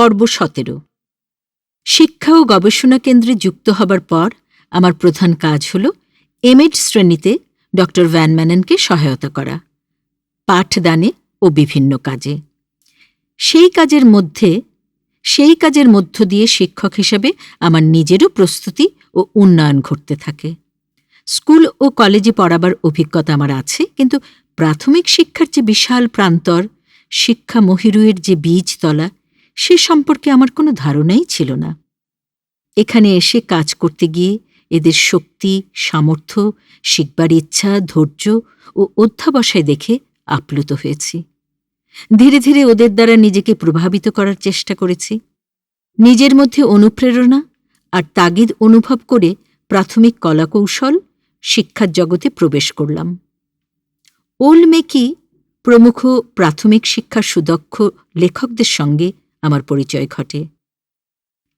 পর্ব সতেরো। শিক্ষা ও গবেষণা কেন্দ্রে যুক্ত হবার পর আমার প্রধান কাজ হল এমএড শ্রেণীতে ড ভ্যান ম্যানেনকে সহায়তা করা, পাঠদানে ও বিভিন্ন কাজে। সেই কাজের মধ্যে, সেই কাজের মধ্য দিয়ে শিক্ষক হিসেবে আমার নিজেরও প্রস্তুতি ও উন্নয়ন ঘটতে থাকে। স্কুল ও কলেজে পড়াবার অভিজ্ঞতা আমার আছে, কিন্তু প্রাথমিক শিক্ষার যে বিশাল প্রান্তর, শিক্ষা মহিরুয়ের যে বীজতলা সে সম্পর্কে আমার কোনো ধারণাই ছিল না। এখানে এসে কাজ করতে গিয়ে এদের শক্তি, সামর্থ্য, শিখবার ইচ্ছা, ধৈর্য ও অধ্যাবসায় দেখে আপ্লুত হয়েছি। ধীরে ধীরে ওদের দ্বারা নিজেকে প্রভাবিত করার চেষ্টা করেছি। নিজের মধ্যে অনুপ্রেরণা আর তাগিদ অনুভব করে প্রাথমিক কলাকৌশল শিক্ষার জগতে প্রবেশ করলাম। ওল মেকি প্রমুখ প্রাথমিক শিক্ষার সুদক্ষ লেখকদের সঙ্গে আমার পরিচয় ঘটে।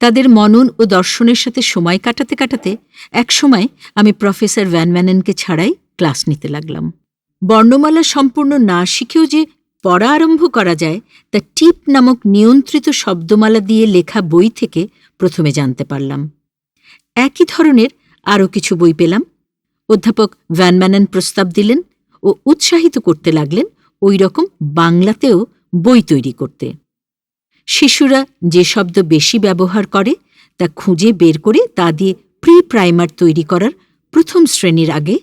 তাদের মনন ও দর্শনের সাথে সময় কাটাতে কাটাতে একসময় আমি প্রফেসর ভ্যানম্যানেনকে ছাড়াই ক্লাস নিতে লাগলাম। বর্ণমালা সম্পূর্ণ না শিখেও যে পড়া আরম্ভ করা যায়, তা টিপ নামক নিয়ন্ত্রিত শব্দমালা দিয়ে লেখা বই থেকে প্রথমে জানতে পারলাম। একই ধরনের আরও কিছু বই পেলাম। অধ্যাপক ভ্যানম্যানন প্রস্তাব দিলেন ও উৎসাহিত করতে লাগলেন ওই রকম বাংলাতেও বই তৈরি করতে। শিশুরা যে শব্দ বেশি ব্যবহার করে, তা খুঁজে বের করে তা দিয়ে প্রি প্রাইমার তৈরি করার প্রথম শ্রেণির আগে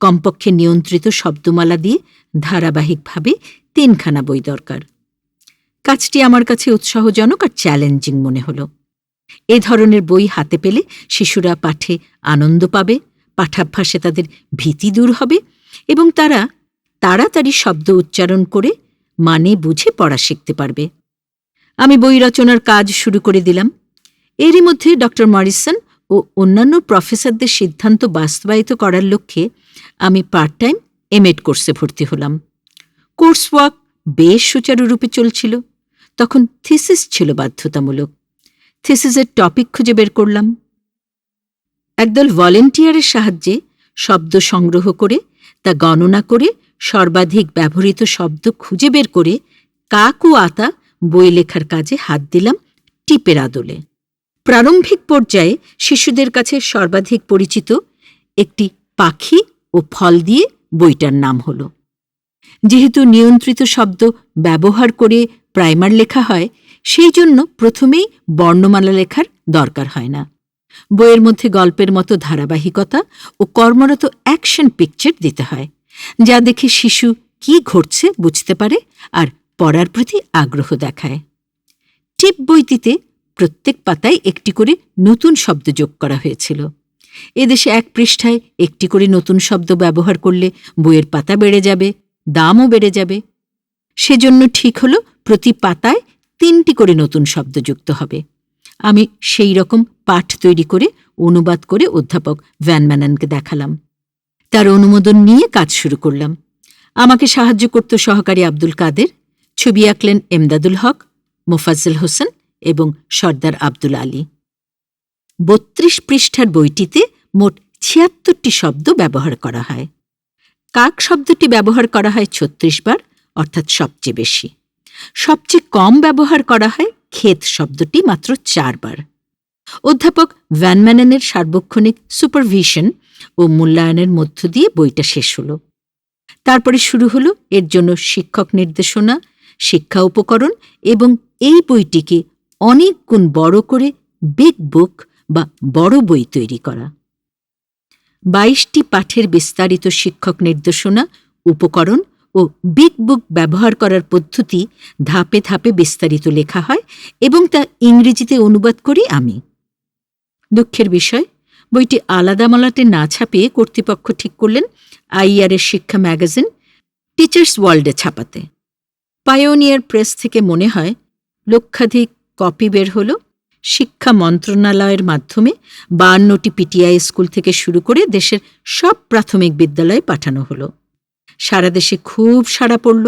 কমপক্ষে নিয়ন্ত্রিত শব্দমালা দিয়ে ধারাবাহিকভাবে তিনখানা বই দরকার। কাজটি আমার কাছে উৎসাহজনক আর চ্যালেঞ্জিং মনে হল। এ ধরনের বই হাতে পেলে শিশুরা পাঠে আনন্দ পাবে, পাঠাভ্যাসে তাদের ভীতি দূর হবে এবং তারা তাড়াতাড়ি শব্দ উচ্চারণ করে মানে বুঝে পড়া শিখতে পারবে। আমি বই রচনার কাজ শুরু করে দিলাম। এরই মধ্যে ডক্টর মরিসন ও অন্যান্য প্রফেসরদের সিদ্ধান্ত বাস্তবায়িত করার লক্ষ্যে আমি পার্ট টাইম এমএড কোর্সে ভর্তি হলাম। কোর্স ওয়ার্ক বেশ সুচারুরূপে চলছিল। তখন থিসিস ছিল বাধ্যতামূলক। থিসিসের টপিক খুঁজে বের করলাম। একদল ভলেন্টিয়ারের সাহায্যে শব্দ সংগ্রহ করে, তা গণনা করে সর্বাধিক ব্যবহৃত শব্দ খুঁজে বের করে কাক ও আতা বই লেখার কাজে হাত দিলাম টিপের আদলে। প্রারম্ভিক পর্যায়ে শিশুদের কাছে সর্বাধিক পরিচিত একটি পাখি ও ফল দিয়ে বইটার নাম হল। যেহেতু নিয়ন্ত্রিত শব্দ ব্যবহার করে প্রাইমার লেখা হয়, সেই জন্য প্রথমেই বর্ণমালা লেখার দরকার হয় না। বইয়ের মধ্যে গল্পের মতো ধারাবাহিকতা ও কর্মরত অ্যাকশন পিকচার দিতে হয়, যা দেখে শিশু কি ঘটছে বুঝতে পারে আর পড়ার প্রতি আগ্রহ দেখায়। টিপ বইটিতে প্রত্যেক পাতায় একটি করে নতুন শব্দ যোগ করা হয়েছিল। এদেশে এক পৃষ্ঠায় একটি করে নতুন শব্দ ব্যবহার করলে বইয়ের পাতা বেড়ে যাবে, দামও বেড়ে যাবে। সেজন্য ঠিক হল প্রতি পাতায় তিনটি করে নতুন শব্দ যুক্ত হবে। আমি সেই রকম পাঠ তৈরি করে অনুবাদ করে অধ্যাপক ভ্যানম্যাননকে দেখালাম। তার অনুমোদন নিয়ে কাজ শুরু করলাম। আমাকে সাহায্য করত সহকারী আব্দুল কাদের ছবি আঁকলেন এমদাদুল হক, মোফাজ্জল হোসেন এবং সর্দার আব্দুল আলী। বত্রিশ পৃষ্ঠার বইটিতে মোট ছিয়াত্তরটি শব্দ ব্যবহার করা হয়। কাক শব্দটি ব্যবহার করা হয় ছত্রিশ বার, অর্থাৎ সবচেয়ে বেশি। সবচেয়ে কম ব্যবহার করা হয় ক্ষেত শব্দটি মাত্র চারবার অধ্যাপক ভ্যানম্যানেনের সার্বক্ষণিক সুপারভিশন ও মূল্যায়নের মধ্য দিয়ে বইটা শেষ হল। তারপরে শুরু হলো এর জন্য শিক্ষক নির্দেশনা শিক্ষা উপকরণ এবং এই বইটিকে অনেক গুণ বড় করে বিগ বুক বা বড় বই তৈরি করা। বাইশটি পাঠের বিস্তারিত শিক্ষক নির্দেশনা, উপকরণ ও বিগ বুক ব্যবহার করার পদ্ধতি ধাপে ধাপে বিস্তারিত লেখা হয় এবং তা ইংরেজিতে অনুবাদ করি আমি। দুঃখের বিষয়, বইটি আলাদা মালাটে না ছাপিয়ে কর্তৃপক্ষ ঠিক করলেন আইআরের শিক্ষা ম্যাগাজিন টিচার্স ওয়ার্ল্ডে ছাপাতে। পায়োনিয়ার প্রেস থেকে মনে হয় লক্ষাধিক কপি বের হল শিক্ষা মন্ত্রণালয়ের মাধ্যমে বায়ান্নটি পিটিআই স্কুল থেকে শুরু করে দেশের সব প্রাথমিক বিদ্যালয়ে পাঠানো হলো। সারা দেশে খুব সাড়া পড়ল।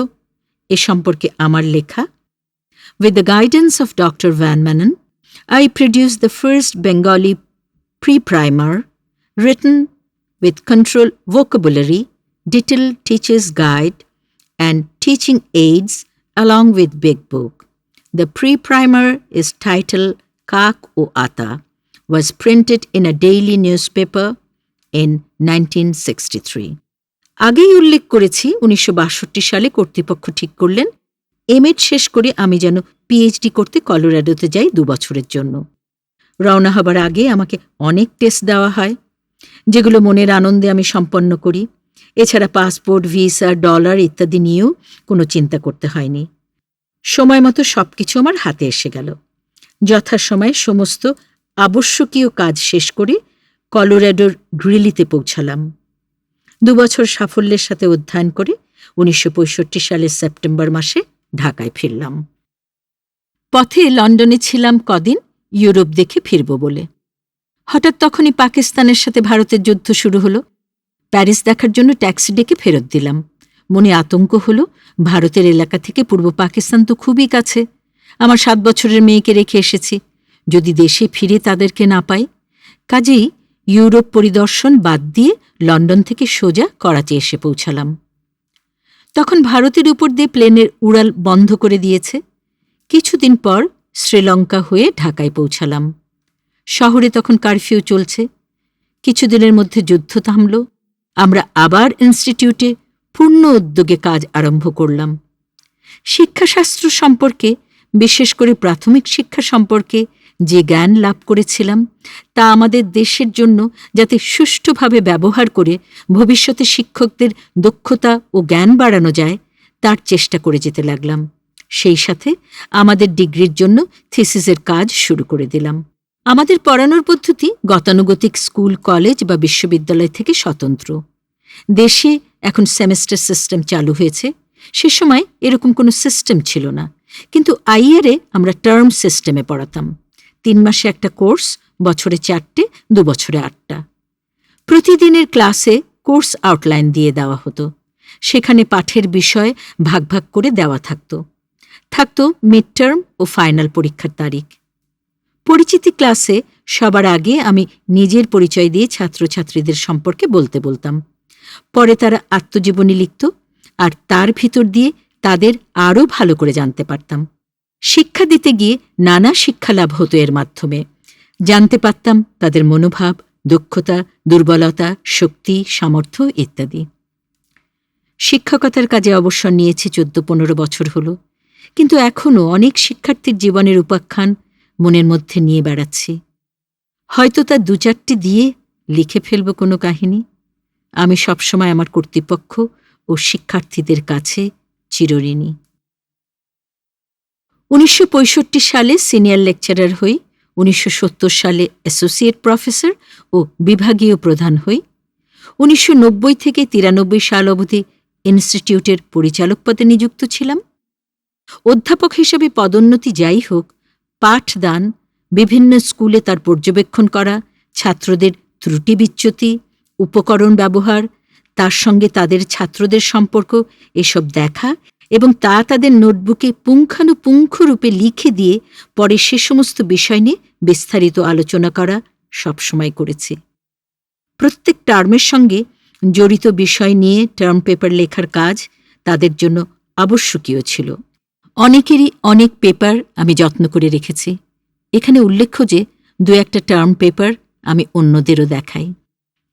এ সম্পর্কে আমার লেখা। With the guidance of doctor Van Manen I produce the first Bengali pre primer written with control vocabulary, detailed teacher's guide, and teaching aids along with big book. The pre-primer is titled Kak o Ata, was printed in a daily newspaper in 1963. আগেই উল্লেখ করেছি উনিশশো বাষট্টি সালে কর্তৃপক্ষ ঠিক করলেন M.Ed. শেষ করে আমি যেন পিএইচডি করতে কলোরাডোতে যাই দু বছরের জন্য রওনা হবার আগে আমাকে অনেক টেস্ট দেওয়া হয় যেগুলো মনের আনন্দে আমি সম্পন্ন করি এছাড়া পাসপোর্ট, ভিসা, ডলার ইত্যাদি নিয়েও কোনো চিন্তা করতে হয়নি। সময় মতো সব কিছু আমার হাতে এসে গেল। যথাসময়ে সমস্ত আবশ্যকীয় কাজ শেষ করে কলোরাডোর গ্রিলিতে পৌঁছালাম। দুবছর সাফল্যের সাথে অধ্যয়ন করে উনিশশো পঁয়ষট্টি সালের সেপ্টেম্বর মাসে ঢাকায় ফিরলাম। পথে লন্ডনে ছিলাম কদিন, ইউরোপ দেখে ফিরব বলে। হঠাৎ তখনই পাকিস্তানের সাথে ভারতের যুদ্ধ শুরু হলো। প্যারিস দেখার জন্য ট্যাক্সি ডেকে ফেরত দিলাম। মনে আতঙ্ক হলো, ভারতের এলাকা থেকে পূর্ব পাকিস্তান তো খুবই কাছে। আমার সাত বছরের মেয়েকে রেখে এসেছি। যদি দেশে ফিরে তাদেরকে না পাই, কাজেই ইউরোপ পরিদর্শন বাদ দিয়ে লন্ডন থেকে সোজা করাচি এসে পৌঁছালাম। তখন ভারতের উপর দিয়ে প্লেনের উড়াল বন্ধ করে দিয়েছে। কিছুদিন পর শ্রীলঙ্কা হয়ে ঢাকায় পৌঁছালাম। শহরে তখন কারফিউ চলছে। কিছুদিনের মধ্যে যুদ্ধ থামল। আমরা আবার ইনস্টিটিউটে পূর্ণ উদ্যোগে কাজ আরম্ভ করলাম। শিক্ষাশাস্ত্র সম্পর্কে, বিশেষ করে প্রাথমিক শিক্ষা সম্পর্কে যে জ্ঞান লাভ করেছিলাম, তা আমাদের দেশের জন্য যাতে সুষ্ঠুভাবে ব্যবহার করে ভবিষ্যতে শিক্ষকদের দক্ষতা ও জ্ঞান বাড়ানো যায়, তার চেষ্টা করে যেতে লাগলাম। সেই সাথে আমাদের ডিগ্রির জন্য থিসিসের কাজ শুরু করে দিলাম। আমাদের পড়ানোর পদ্ধতি গতানুগতিক স্কুল, কলেজ বা বিশ্ববিদ্যালয় থেকে স্বতন্ত্র। দেশে এখন সেমেস্টার সিস্টেম চালু হয়েছে। সে সময় এরকম কোনো সিস্টেম ছিল না। কিন্তু আইয়ারে আমরা টার্ম সিস্টেমে পড়াতাম। তিন মাসে একটা কোর্স, বছরে চারটে, দু বছরে আটটা। প্রতিদিনের ক্লাসে কোর্স আউটলাইন দিয়ে দেওয়া হতো। সেখানে পাঠের বিষয় ভাগ ভাগ করে দেওয়া থাকত। থাকত মিড টার্ম ও ফাইনাল পরীক্ষার তারিখ। পরিচিতি ক্লাসে সবার আগে আমি নিজের পরিচয় দিয়ে ছাত্রছাত্রীদের সম্পর্কে বলতে বলতাম। পরে তারা আত্মজীবনী লিখত আর তার ভিতর দিয়ে তাদের আরও ভালো করে জানতে পারতাম। শিক্ষা দিতে গিয়ে নানা শিক্ষা লাভ হতো এর মাধ্যমে। জানতে পারতাম তাদের মনোভাব, দক্ষতা, দুর্বলতা, শক্তি, সামর্থ্য ইত্যাদি। শিক্ষকতার কাজে অবসর নিয়েছি চোদ্দ পনেরো বছর হলো। কিন্তু এখনও অনেক শিক্ষার্থীর জীবনের উপাখ্যান মনের মধ্যে নিয়ে বেড়াচ্ছি। হয়তো তা দু চারটি দিয়ে লিখে ফেলব কোনো কাহিনী। আমি সবসময় আমার কর্তৃপক্ষ ও শিক্ষার্থীদের কাছে চিরঋণী। উনিশশো সালে সিনিয়র লেকচারার হই, উনিশশো সত্তর সালে অ্যাসোসিয়েট প্রফেসর ও বিভাগীয় প্রধান হই, উনিশশো নব্বই থেকে তিরানব্বই সাল অবধি ইনস্টিটিউটের পরিচালক পদে নিযুক্ত ছিলাম। অধ্যাপক হিসেবে পদোন্নতি যাই হোক পাঠদান, বিভিন্ন স্কুলে তার পর্যবেক্ষণ করা, ছাত্রদের ত্রুটি বিচ্যুতি উপকরণ ব্যবহার, তার সঙ্গে তাদের ছাত্রদের সম্পর্ক এসব দেখা এবং তা তাদের নোটবুকে পুঙ্খানুপুঙ্খ রূপে লিখে দিয়ে পরে সে সমস্ত বিষয় নিয়ে বিস্তারিত আলোচনা করা সবসময় করেছে। প্রত্যেক টার্মের সঙ্গে জড়িত বিষয় নিয়ে টার্ম পেপার লেখার কাজ তাদের জন্য আবশ্যকীয় ছিল। অনেকেরই অনেক পেপার আমি যত্ন করে রেখেছি। এখানে উল্লেখ্য যে, দু একটা টার্ম পেপার আমি অন্যদেরও দেখাই।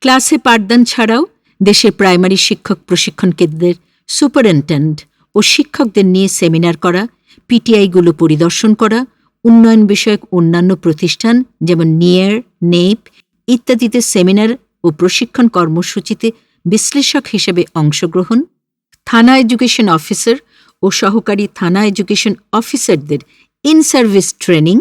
ক্লাসে পাঠদান ছাড়াও দেশের প্রাইমারি শিক্ষক প্রশিক্ষণ কেন্দ্রের সুপারিনটেন্ডেন্ট ও শিক্ষকদের নিয়ে সেমিনার করা পিটিআইগুলো পরিদর্শন করা, উন্নয়ন বিষয়ক অন্যান্য প্রতিষ্ঠান যেমন নিয়ার নেপ ইত্যাদিতে সেমিনার ও প্রশিক্ষণ কর্মসূচিতে বিশ্লেষক হিসেবে অংশগ্রহণ, থানা এডুকেশন অফিসার ও সহকারী থানা এডুকেশন অফিসারদের ইন সার্ভিস ট্রেনিং,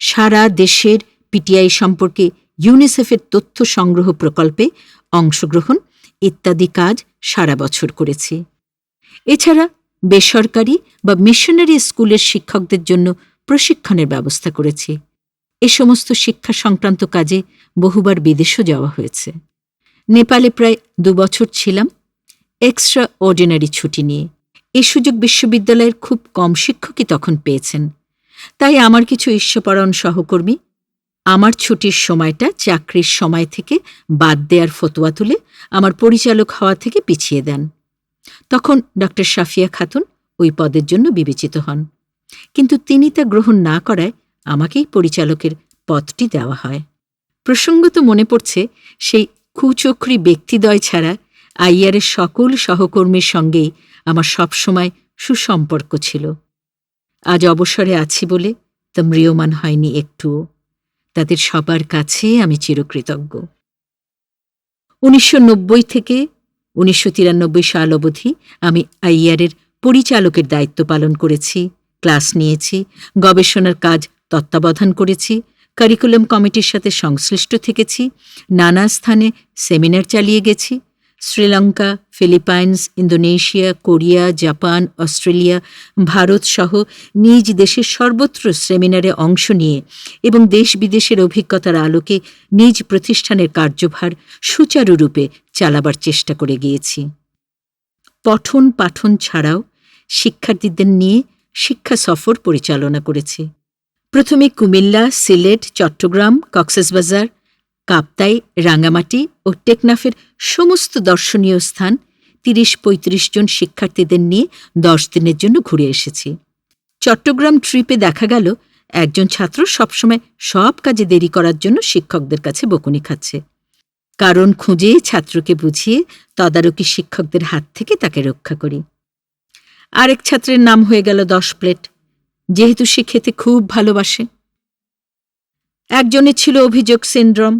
সারা দেশের পিটিআই সম্পর্কে ইউনিসেফের তথ্য সংগ্রহ প্রকল্পে অংশগ্রহণ ইত্যাদি কাজ সারা বছর করেছি। এছাড়া বেসরকারি বা মিশনারি স্কুলের শিক্ষকদের জন্য প্রশিক্ষণের ব্যবস্থা করেছি। এ সমস্ত শিক্ষা সংক্রান্ত কাজে বহুবার বিদেশও যাওয়া হয়েছে। নেপালে প্রায় দুবছর ছিলাম। এক্সট্রা অর্ডিনারি ছুটি নিয়ে। এ সুযোগ বিশ্ববিদ্যালয়ের খুব কম শিক্ষকই তখন পেয়েছেন। তাই আমার কিছু ঈশ্বপরায়ণ সহকর্মী, আমার ছুটির সময়টা চাকরির সময় থেকে বাদ দেওয়ার ফতোয়া তুলে আমার পরিচালক হওয়া থেকে পিছিয়ে দেন। তখন ড সাফিয়া খাতুন ওই পদের জন্য বিবেচিত হন। কিন্তু তিনি তা গ্রহণ না করায় আমাকেই পরিচালকের পদটি দেওয়া হয়। প্রসঙ্গত মনে পড়ছে, সেই কুচক্রী ব্যক্তিদ্বয় ছাড়া আইয়ারের সকল সহকর্মীর সঙ্গেই আমার সবসময় সুসম্পর্ক ছিল। আজ অবসরে আছি বলে তা ম্রিয়মান হয়নি একটুও। তাদের সবার কাছে আমি চিরকৃতজ্ঞ। উনিশশো নব্বই থেকে উনিশশো তিরানব্বই সাল অবধি আমি আইয়ারের পরিচালকের দায়িত্ব পালন করেছি, ক্লাস নিয়েছি, গবেষণার কাজ তত্ত্বাবধান করেছি, কারিকুলাম কমিটির সাথে সংশ্লিষ্ট থেকেছি, নানা স্থানে সেমিনার চালিয়ে গেছি Sri Lanka, Philippines, Indonesia, Korea, Japan, Australia, Bharat সহ নিজ দেশের সর্বত্র সেমিনারে অংশ নিয়ে এবং দেশ বিদেশের অভিজ্ঞতার আলোকে নিজ প্রতিষ্ঠানের কার্যভার সুচারুরূপে চালাবার চেষ্টা করে গিয়েছি। পঠন পাঠন ছাড়াও শিক্ষার্থীদের নিয়ে শিক্ষা সফর পরিচালনা করেছি। প্রথমে কুমিল্লা, সিলেট, চট্টগ্রাম কক্সবাজার কাপ্তাই রাঙ্গামাটি ও টেকনাফের সমস্ত দর্শনীয় স্থান তিরিশ পঁয়ত্রিশ জন শিক্ষার্থীদের নিয়ে দশ দিনের জন্য ঘুরে এসেছি। চট্টগ্রাম ট্রিপে দেখা গেল, একজন ছাত্র সবসময় সব কাজে দেরি করার জন্য শিক্ষকদের কাছে বকুনি খাচ্ছে। কারণ খুঁজে ছাত্রকে বুঝিয়ে তদারকি শিক্ষকদের হাত থেকে তাকে রক্ষা করি। আরেক ছাত্রের নাম হয়ে গেল দশ প্লেট। যেহেতু সে খেতে খুব ভালোবাসে। একজনের ছিল অভিযোগ সিন্ড্রোম।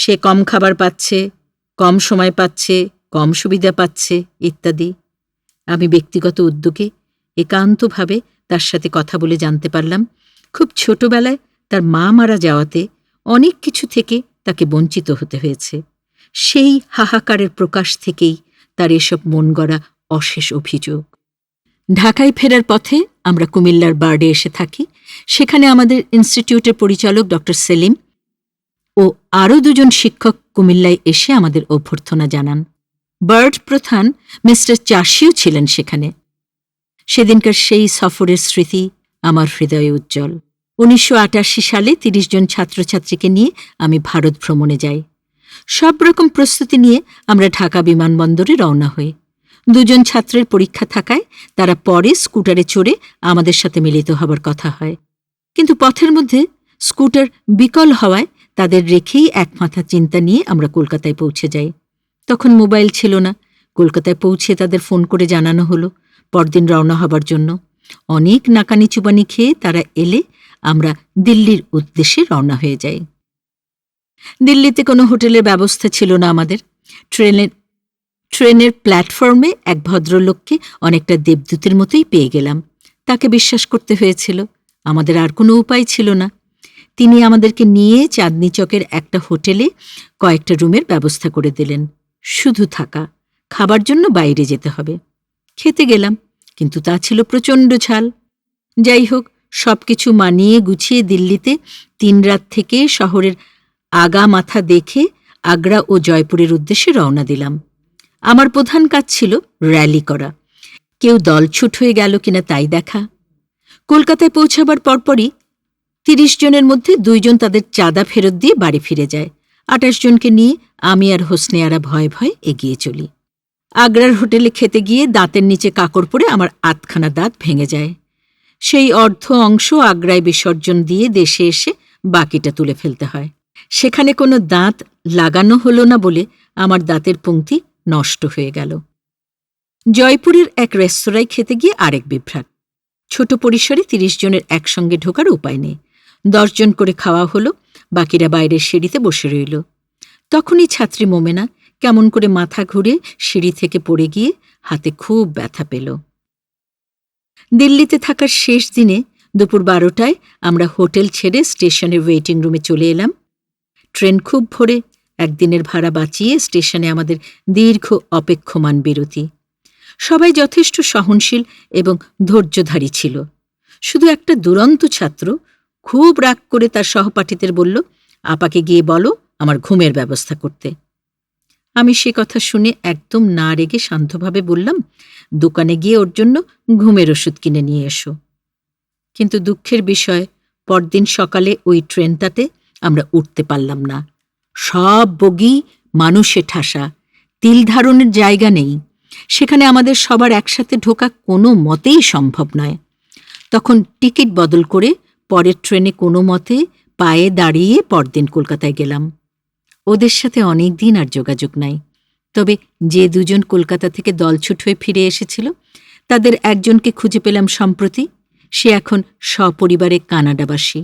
সে কম খাবার পাচ্ছে, কম সময় পাচ্ছে, কম সুবিধা পাচ্ছে, ইত্যাদি। আমি ব্যক্তিগত উদ্যোগে একান্তভাবে তার সাথে কথা বলে জানতে পারলাম। খুব ছোটবেলায় তার মা মারা যাওয়াতে অনেক কিছু থেকে তাকে বঞ্চিত হতে হয়েছে। সেই হাহাকারের প্রকাশ থেকেই তার এসব মন গড়া অশেষ অভিযোগ। ঢাকায় ফেরার পথে আমরা কুমিল্লার বার্ডে এসে থাকি। সেখানে আমাদের ইনস্টিটিউটের পরিচালক ডক্টর সেলিম ও আরও দুজন শিক্ষক কুমিল্লায় এসে আমাদের অভ্যর্থনা জানান। বার্ড প্রধান মিস্টার চাষিও ছিলেন সেখানে। সেদিনকার সেই সফরের স্মৃতি আমার হৃদয়ে উজ্জ্বল। উনিশশো আটাশি সালে তিরিশ জন ছাত্রছাত্রীকে নিয়ে আমি ভারত ভ্রমণে যাই। সব রকম প্রস্তুতি নিয়ে আমরা ঢাকা বিমানবন্দরে রওনা হই। দুজন ছাত্রের পরীক্ষা থাকায় তারা পরে স্কুটারে চড়ে আমাদের সাথে মিলিত হবার কথা হয়। কিন্তু পথের মধ্যে স্কুটার বিকল হওয়ায় তাদের রেখেই একমাথা চিন্তা নিয়ে আমরা কলকাতায় পৌঁছে যাই। তখন মোবাইল ছিল না। কলকাতায় পৌঁছে তাদের ফোন করে জানানো হলো পরদিন রওনা হবার জন্য। অনেক নাকানি চুবানি খেয়ে তারা এলে আমরা দিল্লির উদ্দেশ্যে রওনা হয়ে যাই। দিল্লিতে কোনো হোটেলের ব্যবস্থা ছিল না আমাদের। ট্রেনের ট্রেনের প্ল্যাটফর্মে এক ভদ্রলোককে অনেকটা দেবদূতের মতোই পেয়ে গেলাম। তাকে বিশ্বাস করতে হয়েছিল। আমাদের আর কোনো উপায় ছিল না। তিনি আমাদেরকে নিয়ে চাঁদনি চকের একটা হোটেলে কয়েকটা রুমের ব্যবস্থা করে দিলেন। শুধু থাকা, খাবার জন্য বাইরে যেতে হবে। খেতে গেলাম, কিন্তু তা ছিল প্রচণ্ড ঝাল। যাই হোক সব কিছু মানিয়ে গুছিয়ে দিল্লিতে তিন রাত থেকে শহরের আগা মাথা দেখে আগ্রা ও জয়পুরের উদ্দেশ্যে রওনা দিলাম। আমার প্রধান কাজ ছিল র্যালি করা। কেউ দলছুট হয়ে গেল কিনা তাই দেখা। কলকাতায় পৌঁছাবার পরপরই তিরিশ জনের মধ্যে দুইজন তাদের চাঁদা ফেরত দিয়ে বাড়ি ফিরে যায়। আটাশ জনকে নিয়ে আমি আর হোসনেয়ারা ভয়ে ভয়ে এগিয়ে চলি। আগ্রার হোটেলে খেতে গিয়ে দাঁতের নিচে কাকড় পরে আমার আধখানা দাঁত ভেঙে যায়। সেই অর্ধ অংশ আগ্রায় বিসর্জন দিয়ে দেশে এসে বাকিটা তুলে ফেলতে হয়। সেখানে কোনো দাঁত লাগানো হলো না বলে আমার দাঁতের পংক্তি নষ্ট হয়ে গেল। জয়পুরের এক রেস্তোরাঁয় খেতে গিয়ে আরেক বিভ্রাট। ছোট পরিসরে তিরিশ জনের একসঙ্গে ঢোকার উপায় নেই। দশজন করে খাওয়া হলো, বাকিরা বাইরের সিঁড়িতে বসে রইল। তখনই ছাত্রী মোমেনা কেমন করে মাথা ঘুরে সিঁড়ি থেকে পড়ে গিয়ে হাতে খুব ব্যথা পেল। দিল্লিতে থাকার শেষ দিনে দুপুর বারোটায় আমরা হোটেল ছেড়ে স্টেশনের ওয়েটিং রুমে চলে এলাম। ট্রেন খুব ভোরে, একদিনের ভাড়া বাঁচিয়ে স্টেশনে আমাদের দীর্ঘ অপেক্ষমান বিরতি। সবাই যথেষ্ট সহনশীল এবং ধৈর্যধারী ছিল। শুধু একটা দুরন্ত ছাত্র খুব রাগ করে তার সহপাঠীদের বলল, আপাকে গিয়ে বলো আমার ঘুমের ব্যবস্থা করতে। আমি সে কথা শুনে একদম না রেগে শান্তভাবে বললাম, দোকানে গিয়ে ওর জন্য ঘুমের ওষুধ কিনে নিয়ে এসো। কিন্তু দুঃখের বিষয়, পরদিন সকালে ওই ট্রেনটাতে আমরা উঠতে পারলাম না। সব বগি মানুষে ঠাসা, তিল ধারণের জায়গা নেই। সেখানে আমাদের সবার একসাথে ঢোকা কোনো মতেই সম্ভব নয়। তখন টিকিট বদল করে পরের ট্রেনে কোনো মতে পায়ে দাঁড়িয়ে পরদিন কলকাতায় গেলাম। ওদের সাথে অনেক দিন আর যোগাযোগ নাই। তবে যে দুজন কলকাতা থেকে দলছুট হয়ে ফিরে এসেছিল, তাদের একজনকে খুঁজে পেলাম সম্প্রতি। সে এখন সপরিবারে কানাডাবাসী।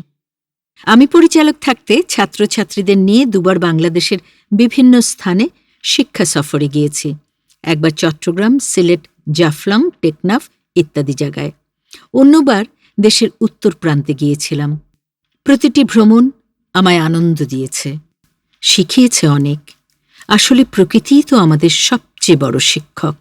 আমি পরিচালক থাকতে ছাত্রছাত্রীদের নিয়ে দুবার বাংলাদেশের বিভিন্ন স্থানে শিক্ষা সফরে গিয়েছি। একবার চট্টগ্রাম, সিলেট, জাফলং, টেকনাফ ইত্যাদি জায়গায়। অন্যবার দেশের উত্তর প্রান্তে গিয়েছিলাম। প্রতিটি ভ্রমণ আমায় আনন্দ দিয়েছে, শিখিয়েছে অনেক। আসলে প্রকৃতিই তো আমাদের সবচেয়ে বড় শিক্ষক।